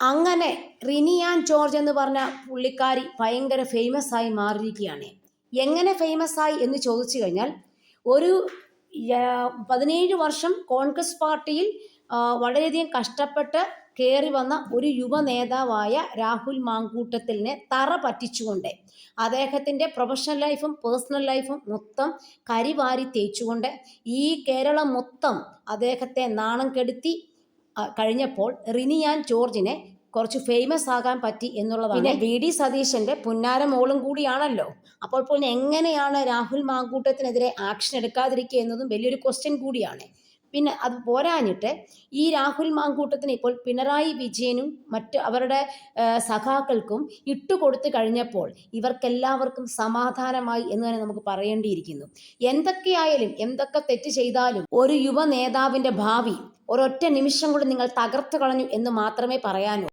അങ്ങനെ റിനിയാൻ ജോർജ് എന്ന് പറഞ്ഞ പുള്ളിക്കാരി ഭയങ്കര ഫേമസ് ആയി മാറിയിരിക്കുകയാണ്. എങ്ങനെ ഫേമസ് ആയി എന്ന് ചോദിച്ചു കഴിഞ്ഞാൽ ഒരു പതിനേഴ് വർഷം കോൺഗ്രസ് പാർട്ടിയിൽ വളരെയധികം കഷ്ടപ്പെട്ട് കയറി വന്ന ഒരു യുവ നേതാവായ രാഹുൽ മാങ്കൂട്ടത്തിലിനെ തറ പറ്റിച്ചുകൊണ്ട് അദ്ദേഹത്തിന്റെ പ്രൊഫഷണൽ ലൈഫും പേഴ്സണൽ ലൈഫും മൊത്തം കരിവാരി തേച്ചുകൊണ്ട് ഈ കേരളം മൊത്തം അദ്ദേഹത്തെ നാണം കെടുത്തി കഴിഞ്ഞപ്പോൾ റിനിയാൻ ജോർജിനെ കുറച്ച് ഫേമസ് ആകാൻ പറ്റി എന്നുള്ളതാണ്. പിന്നെ വി ഡി സതീശന്റെ പുന്നാര മോളും കൂടിയാണല്ലോ. അപ്പോൾ പിന്നെ എങ്ങനെയാണ് രാഹുൽ മാങ്കൂട്ടത്തിനെതിരെ ആക്ഷൻ എടുക്കാതിരിക്കുക എന്നതും വലിയൊരു ക്വസ്റ്റ്യൻ കൂടിയാണ്. പിന്നെ അത് പോരാഞ്ഞിട്ട് ഈ രാഹുൽ മാങ്കൂട്ടത്തിന് ഇപ്പോൾ പിണറായി വിജയനും മറ്റ് അവരുടെ സഖാക്കൾക്കും ഇട്ടുകൊടുത്തു കഴിഞ്ഞപ്പോൾ ഇവർക്കെല്ലാവർക്കും സമാധാനമായി എന്ന് തന്നെ നമുക്ക് പറയേണ്ടിയിരിക്കുന്നു. എന്തൊക്കെയായാലും എന്തൊക്കെ തെറ്റ് ചെയ്താലും ഒരു യുവ നേതാവിന്റെ ഭാവി ഒരൊറ്റ നിമിഷം കൊണ്ട് നിങ്ങൾ തകർത്തു കളഞ്ഞു എന്ന് മാത്രമേ പറയാനൂ